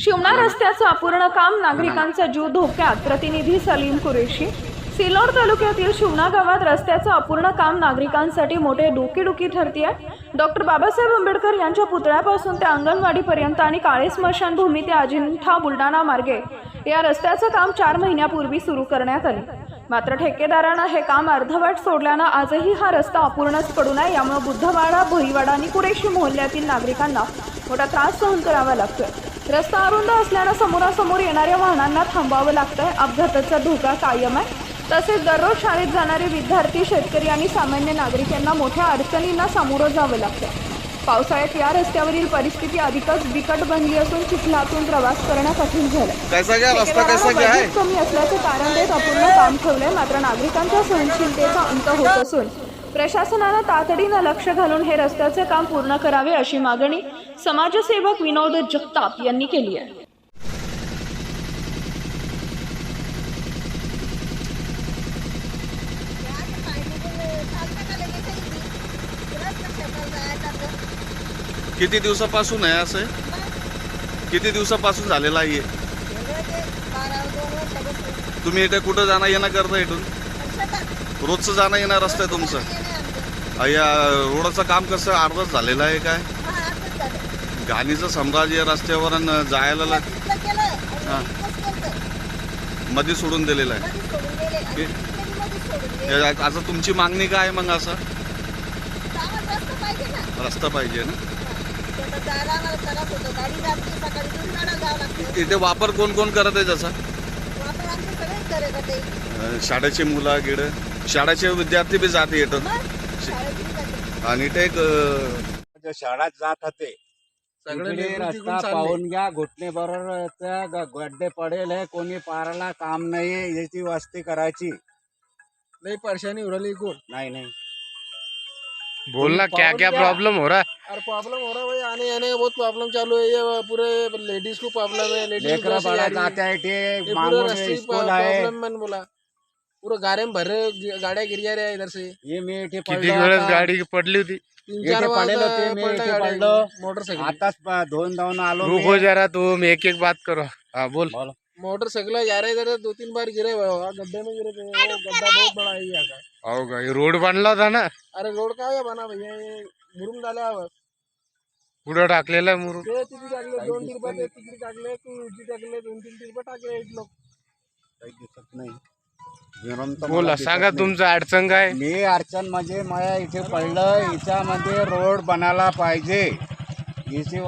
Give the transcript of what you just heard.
शिवणा रस्त्याचं अपूर्ण काम नागरिकांचा जीव धोक्यात. प्रतिनिधी सलीम कुरेशी. सिल्लोड तालुक्यातील शिवणा गावात रस्त्याचं अपूर्ण काम नागरिकांसाठी मोठे डोकेडुकी ठरते डॉक्टर बाबासाहेब आंबेडकर यांच्या पुतळ्यापासून ते अंगणवाडीपर्यंत आणि काळे स्मशानभूमी ते अजिंठा बुलढाणा मार्गे. या रस्त्याचं काम चार महिन्यापूर्वी सुरू करण्यात आले. मात्र ठेकेदारानं हे काम अर्धवट सोडल्यानं आजही हा रस्ता अपूर्णच पडून आहे यामुळे बुद्धवाडा भोईवाडा आणि कुरेशी मोहल्ल्यातील नागरिकांना मोठा त्रास सहन करावा लागतोय. रस्ता अरुंद असल्यानं समोरासमोर येणाऱ्या वाहनांना थांबावं लागतंय. अपघाताचा धोका कायम आहे. तसेच दररोज शाळेत जाणारे विद्यार्थी शेतकरी आणि सामान्य नागरिक यांना मोठ्या अडचणींना सामोरं जावं लागतं पावसाळ्यात या रस्त्यावरील परिस्थिती अधिकच बिकट बनली असून चिखलातून प्रवास करणं कठीण झालं कमी असल्याचे कारण देत अपूर्ण काम ठेवलंय. मात्र नागरिकांच्या सहनशीलतेचा अंत होत असून प्रशासनानं तातडीनं लक्ष घालून हे रस्त्याचे काम पूर्ण करावे अशी मागणी समाजसेवक विनोद जगताप यांनी केली आहे. किती दिवसापासून आहे असं? किती दिवसापासून झालेलं आहे? तुम्ही इथे कुठं जाणं येणं करता इथून? रोजचं जाणं येणं रस्ता आहे तुमचं. या रोडाचं काम कसं अर्धच झालेलं आहे काय? घाणीचं साम्राज्य रस्त्यावर जायला लाग- मध्ये सोडून दिलेलं आहे. आता तुमची मागणी काय आहे मग असं? रस्ता पाहिजे ना. इथे वापर कोण कोण करत आहे त्याचा अ, शाळेची मुलं गिड शाळेचे विद्यार्थी बी जाते येतात. आणि ते शाळेत जात होते इकडे रस्ता पाहून घ्या घुटणे बरोबर गड्डे पडेल आहे कोणी पाराला काम नाही याची वस्ती करायची. नहीं परेशानी हो रही को नाही. नाही बोलना क्या क्या प्रॉब्लम हो रहा है? और प्रॉब्लम हो रहा है भाई आने का बहुत प्रॉब्लम चालू है ये पूरे लेडीज को प्रॉब्लम है लेडीज लेकरं बाळा जाते रास्ते स्कूल आहे. प्रॉब्लम मैंने बोला। पूरा गारे में भर रहे गि- गिर जा रहे हैं इधर से। हे मी इथे किती वेळेस गाडी पडली होती? तीन इथे चार बार पडेल होते, मी इथे पडलो. मोटरसाइकिल। आताच प- धुवून धावून आलो मी. रुको जरा तुम एक एक बात करो। हाँ बोल। मोटरसाइकिल जा रहे इधर दो तीन बार गिरे हुए हो, गड्ढे में गिरे थे गड्ढा बहुत बड़ा है यहाँ का। हो ये रोड बनला होता ना? अरे रोड का बना भैया ये? मुरुम झाल्यावर पुढं टाकलेला आहे मुरुम। ते तिथे टाकले दोन ते तिकडे टाकले तू इथे टाकले दोन तीन तिरपा टाकले एक लोक काही दिसत नाही विरम तर मला बोला सांगा. तुमचं अडचण काय मी अडचण म्हणजे मला इथे पडलं याच्यामध्ये रोड बनायला पाहिजे याची